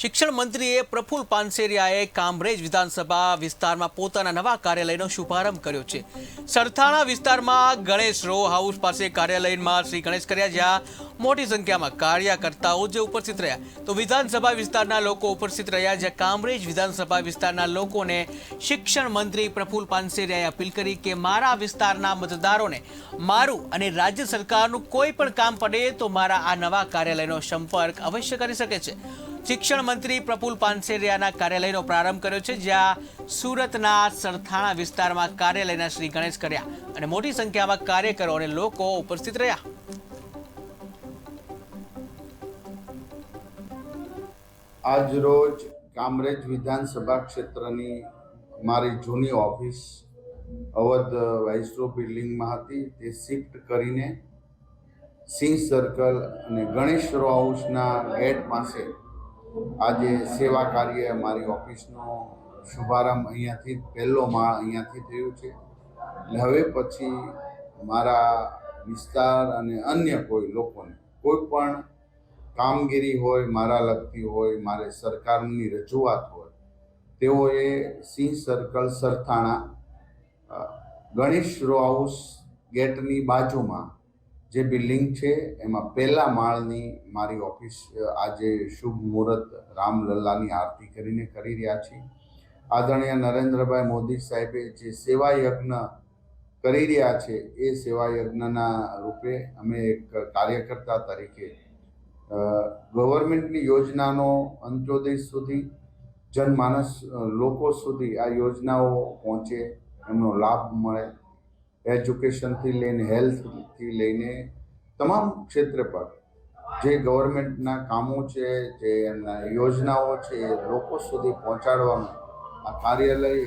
શિક્ષણ મંત્રીએ પ્રફુલ પાનસેરિયાએ કામરેજ વિધાનસભા વિસ્તારમાં પોતાના નવા કાર્યાલયનો શુભારંભ કર્યો છે. સરથાણા વિસ્તારમાં ગણેશ રો હાઉસ પાસે કાર્યાલયમાં શ્રી ગણેશ કર્યા જ્યાં મોટી સંખ્યામાં કાર્યકર્તાઓ જે ઉપસ્થિત રહ્યા. તો વિધાનસભા વિસ્તારના લોકો ઉપસ્થિત રહ્યા, જ્યાં કામરેજ વિધાનસભા વિસ્તારના લોકોને શિક્ષણ મંત્રી પ્રફુલ પાનસેરિયાએ અપીલ કરી કે મારા વિસ્તારના મતદારોને મારું અને રાજ્ય સરકારનું કોઈ પણ કામ પડે તો મારા આ નવા કાર્યાલયનો સંપર્ક અવશ્ય કરી શકે છે. શિક્ષણ મંત્રી પ્રફુલ પાનસેરિયાના કાર્યાલયનો પ્રારંભ કર્યો છે, જ્યાં સુરતના સરથાણા વિસ્તારમાં કાર્યાલયના શ્રી ગણેશ કર્યા અને મોટી સંખ્યામાં કાર્યકરો અને લોકો ઉપસ્થિત રહ્યા. આજ રોજ કામરેજ વિધાનસભા ક્ષેત્રની મારી જૂની ઓફિસ અવધ વાઇસરો બિલ્ડિંગમાં હતી. તે શિફ્ટ કરીને સિંહ સર્કલ અને ગણેશ રો હાઉસના ગેટ પાસે આજે સેવા કાર્ય મારી ઓફિસનો શુભારંભ અહીંયાથી પહેલો માળ અહીંયાથી થયું છે. અને હવે પછી મારા વિસ્તાર અને અન્ય કોઈ લોકોને, કોઈ પણ કામગીરી હોય, મારા લગતી હોય, મારે સરકારની રજૂઆત હોય, તેઓએ Sinh circle Sarthana Ganesh row house ગેટની બાજુમાં જે બિલ્ડિંગ છે, એમાં પહેલા માળની મારી ઓફિસ આજે શુભ મુહૂર્ત રામલલ્લાની આરતી કરીને કરી રહ્યા છીએ. આદરણીય નરેન્દ્રભાઈ મોદી સાહેબે જે સેવા યજ્ઞ કરી રહ્યા છે, એ સેવા યજ્ઞના રૂપે અમે એક કાર્યકર્તા તરીકે ગવર્મેન્ટની યોજનાનો અંત્યોદય સુધી, જનમાનસ લોકો સુધી આ યોજનાઓ પહોંચે, એમનો લાભ મળે. એજ્યુકેશનથી લઈને, હેલ્થથી લઈને તમામ ક્ષેત્ર પર જે ગવર્મેન્ટના કામો છે, જે એમના યોજનાઓ છે, એ લોકો સુધી પહોંચાડવાનું આ કાર્યાલય